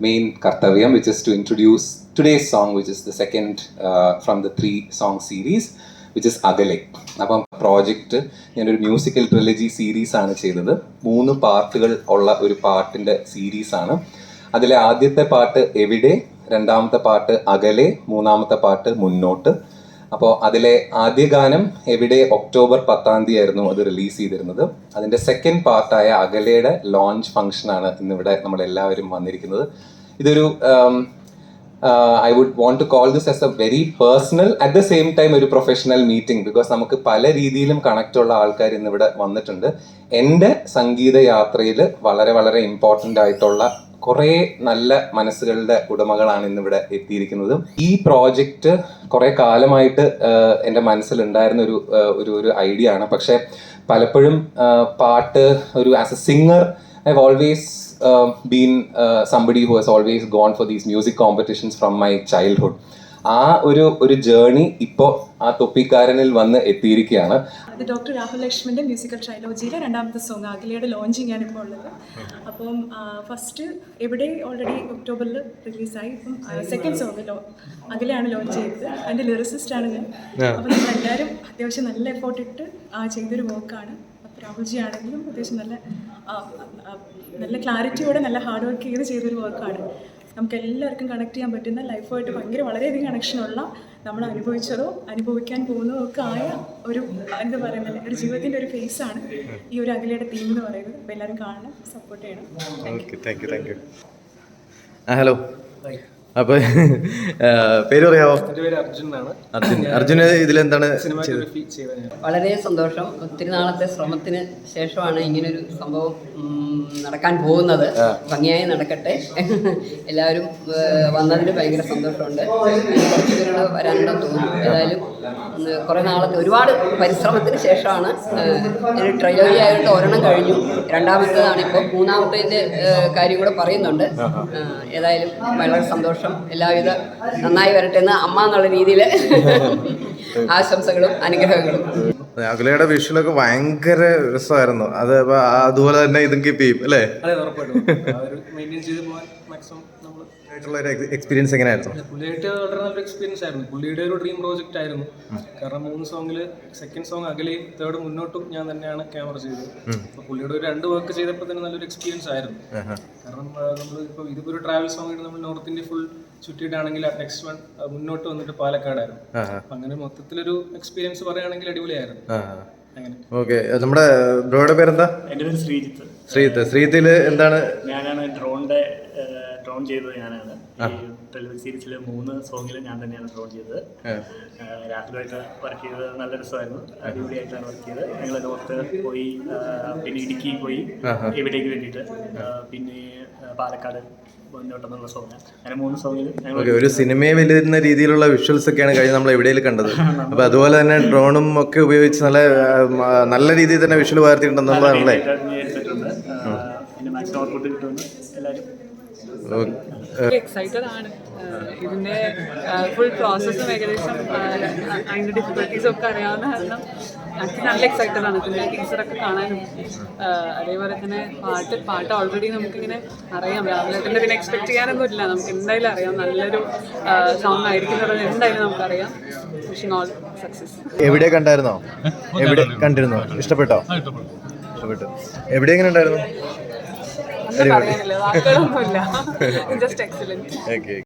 main kartavyam, which is to introduce today's song, which is the second uh, from the three song series, which is അകലെ അപ്പം project ഞാനൊരു musical trilogy series ആണ് ചെയ്തത്. മൂന്ന് പാർട്ടുകൾ ഉള്ള ഒരു പാട്ടിന്റെ സീരീസ് ആണ്. അതിലെ ആദ്യത്തെ പാട്ട് എവിടെ രണ്ടാമത്തെ പാട്ട് അകലെ മൂന്നാമത്തെ പാട്ട് മുന്നോട്ട്. അപ്പോൾ അതിലെ ആദ്യ ഗാനം എവിടെ? ഒക്ടോബർ പത്താം തീയതി ആയിരുന്നു അത് റിലീസ് ചെയ്തിരുന്നത്. അതിന്റെ സെക്കൻഡ് പാർട്ടായ അകലയുടെ ലോഞ്ച് ഫംഗ്ഷനാണ് ഇന്നിവിടെ നമ്മൾ എല്ലാവരും വന്നിരിക്കുന്നത്. ഇതൊരു I would want to call this as a very personal at the same time ഒരു പ്രൊഫഷണൽ മീറ്റിംഗ് ബിക്കോസ് നമുക്ക് പല രീതിയിലും കണക്റ്റ് ഉള്ള ആൾക്കാർ ഇന്നിവിടെ വന്നിട്ടുണ്ട്. എന്റെ സംഗീത യാത്രയിൽ വളരെ വളരെ ഇമ്പോർട്ടന്റ് ആയിട്ടുള്ള കുറേ നല്ല മനസ്സുകളുടെ ഉടമകളാണ് ഇന്നിവിടെ എത്തിയിരിക്കുന്നത്. ഈ പ്രോജക്റ്റ് കുറേ കാലമായിട്ട് എന്റെ മനസ്സിലുണ്ടായിരുന്ന ഒരു ഒരു ഒരു ഐഡിയ ആണ്. പക്ഷേ പലപ്പോഴും പാട്ട് ഒരു as a singer I always been somebody who has always gone for these music competitions from my childhood ആ ഒരു ഒരു ജേണി ഇപ്പോൾ ആ തൊപ്പിക്കാരനിൽ വന്ന് എത്തിയിരിക്കുകയാണ്. അത് ഡോക്ടർ രാഹുൽ ലക്ഷ്മന്റെ മ്യൂസിക്കൽ ട്രൈലോജിയിലെ രണ്ടാമത്തെ സോങ് അഖിലയുടെ ലോഞ്ചിങ് ആണ് ഇപ്പോൾ ഉള്ളത്. അപ്പം ഫസ്റ്റ് എവിടെ ഓൾറെഡി ഒക്ടോബറിൽ റിലീസായി ഇപ്പം സെക്കൻഡ് സോങ് ലോ അഖിലയാണ് ലോഞ്ച് ചെയ്തത്. അതിന്റെ ലിറിസിസ്റ്റ് ആണ് ഞാൻ. അപ്പം നമ്മളെല്ലാവരും അത്യാവശ്യം നല്ല എഫോർട്ട് ഇട്ട് ആ, ചെയ്തൊരു വർക്കാണ് അപ്പം രാഹുൽജി ആണെങ്കിലും അത്യാവശ്യം നല്ല നല്ല ക്ലാരിറ്റിയോടെ നല്ല ഹാർഡ് വർക്ക് ചെയ്ത് ചെയ്തൊരു വർക്കാണ് നമുക്ക് എല്ലാവർക്കും കണക്ട് ചെയ്യാൻ പറ്റുന്ന ലൈഫുമായിട്ട് ഭയങ്കര വളരെയധികം കണക്ഷനുള്ള നമ്മൾ അനുഭവിച്ചതോ അനുഭവിക്കാൻ പോകുന്നതോ ഒക്കെ ആയ ഒരു എന്താ പറയുന്നത് ഒരു ജീവിതത്തിന്റെ ഒരു ഫേസ് ആണ് ഈ ഒരു അഖിലയുടെ തീം എന്ന് പറയുന്നത്. അപ്പോൾ എല്ലാവരും കാണണം സപ്പോർട്ട് ചെയ്യണം. Okay thank you thank you hello അപ്പൊ പേര് പറയാമോ അർജുന അർജുൻ. അർജുൻ ഇതിലെന്താണ് വളരെ സന്തോഷം. ഒത്തിരി നാളത്തെ ശ്രമത്തിന് ശേഷമാണ് ഇങ്ങനൊരു സംഭവം നടക്കാൻ പോകുന്നത്. ഭംഗിയായി നടക്കട്ടെ. എല്ലാവരും വന്നതിന് വന്നതിൽ ഭയങ്കര സന്തോഷമുണ്ട്. കുറച്ച് പേരുടെ വരാനുണ്ടെന്ന് തോന്നുന്നു. ഏതായാലും കുറെ നാളത്തെ ഒരുപാട് പരിശ്രമത്തിന് ശേഷമാണ് ഒരു ട്രൈലോജി ആയിട്ട് ഒരെണ്ണം കഴിഞ്ഞു. രണ്ടാമത്തേതാണ് ഇപ്പോൾ. മൂന്നാമത്തേന്റെ കാര്യം കൂടെ പറയുന്നുണ്ട്. ഏതായാലും വളരെ സന്തോഷം. എല്ലാവിധ നന്നായി വരട്ടെ എന്ന് അമ്മ എന്നുള്ള രീതിയിൽ ആശംസകളും അനുഗ്രഹങ്ങളും. അഖിലയുടെ വിഷ്വലൊക്കെ ഭയങ്കര രസമായിരുന്നു. അത് അതുപോലെ തന്നെ ഇതും കീപ്പ് ചെയ്യും അല്ലേ? അതെ ഒരു എക്സ്പീരിയൻസ് എങ്ങനെയായിരുന്നു? പുള്ളിയായിട്ട് വളരെ നല്ലൊരു എക്സ്പീരിയൻസ് ആയിരുന്നു. പുള്ളിയുടെ ഒരു ഡ്രീം പ്രോജക്റ്റ് ആയിരുന്നു. കാരണം മൂന്ന് സോങ്ങിൽ സെക്കൻഡ് സോങ് അകലെയും തേർഡ് മുന്നോട്ടും ഞാൻ തന്നെയാണ് ക്യാമറ ചെയ്തത്. അപ്പോൾ പുള്ളിയുടെ ഒരു രണ്ട് വർക്ക് ചെയ്തപ്പോൾ തന്നെ നല്ലൊരു എക്സ്പീരിയൻസ് ആയിരുന്നു. കാരണം നമ്മൾ ഇപ്പോൾ ഇതിപ്പോൾ ഒരു ട്രാവൽ സോങ് ആയിട്ട് നമ്മൾ നോർത്ത് ഇന്ത്യ ഫുൾ ചുറ്റിയിട്ടാണെങ്കിൽ നെക്സ്റ്റ് വൺ മുന്നോട്ട് വന്നിട്ട് പാലക്കാടായിരുന്നു. അപ്പം അങ്ങനെ മൊത്തത്തിലൊരു എക്സ്പീരിയൻസ് പറയുകയാണെങ്കിൽ അടിപൊളിയായിരുന്നു. അങ്ങനെ. ഓക്കെ നമ്മുടെ ബ്രോയുടെ പേരെന്താ? എന്റെ പേര് ശ്രീജിത്ത്. ശ്രീത്ത് ശ്രീത്തിൽ എന്താണ്? ഞാനാണ് ഡ്രോണിന്റെ ഡ്രോൺ ചെയ്തത് ഞാനാണ്. ടെലിവിഷൻ സീരീസിൽ മൂന്ന് സോങ്ങിൽ ഞാൻ തന്നെയാണ് ഡ്രോൺ ചെയ്തത്. രാത്രിയായിട്ട് വർക്ക് ചെയ്തത് നല്ല രസമായിരുന്നു. അടിപൊളിയായിട്ടാണ് വർക്ക് ചെയ്തത്. ഞങ്ങൾ ലോകത്ത് പോയി പിന്നെ ഇടുക്കി പോയി ഇവിടേക്ക് വേണ്ടിയിട്ട്. പിന്നെ പാലക്കാട് മുന്നോട്ടെന്നുള്ള സോങ് അങ്ങനെ മൂന്ന് സോങ്ങിൽ ഒരു സിനിമയെ വരുന്ന രീതിയിലുള്ള വിഷ്വൽസ് ഒക്കെയാണ് കഴിഞ്ഞ നമ്മൾ എവിടെയും കണ്ടത്. അപ്പൊ അതുപോലെ തന്നെ ഡ്രോണും ഒക്കെ ഉപയോഗിച്ച് നല്ല നല്ല രീതിയിൽ തന്നെ വിഷ്വൽ പകർത്തിയിട്ടുണ്ടെന്നുള്ളതാണല്ലേ എടുത്തിട്ടുണ്ട് ഏഹ് പിന്നെ മാക്സിമം ഔട്ട്പുട്ട് കിട്ടുമെന്ന് എല്ലാവരും എക്സൈറ്റഡ് ആണ്. ഇതിന്റെ ഫുൾ പ്രോസസ്സും ഏകദേശം അതിന്റെ ഡിഫിക്കൽട്ടീസും ഒക്കെ അറിയാവുന്ന കാരണം ആക്ച്വലി നല്ല എക്സൈറ്റഡ് ആണ്. ഇതിന്റെ ടീച്ചറൊക്കെ കാണാനും അതേപോലെ തന്നെ പാട്ട് പാട്ട് ഓൾറെഡി നമുക്കിങ്ങനെ അറിയാം. രാവിലെ തന്നെ പിന്നെ എക്സ്പെക്ട് ചെയ്യാനൊന്നും ഇല്ല. നമുക്ക് എന്തായാലും അറിയാം. നല്ലൊരു സോങ് ആയിരിക്കും എന്നുള്ളത് എന്തായാലും നമുക്കറിയാം. വിഷിംഗ് ഓൾ സക്സസ് എവിടെ കണ്ടായിരുന്നോ? എവിടെ കണ്ടിരുന്നോ? ഇഷ്ടപ്പെട്ടോ. ഇഷ്ടപ്പെട്ടു. എവിടെ എങ്ങനെ ഉണ്ടായിരുന്നു? ഒന്നും പറയാനില്ല? വാക്കുകളൊന്നുമില്ല. Just excellent okay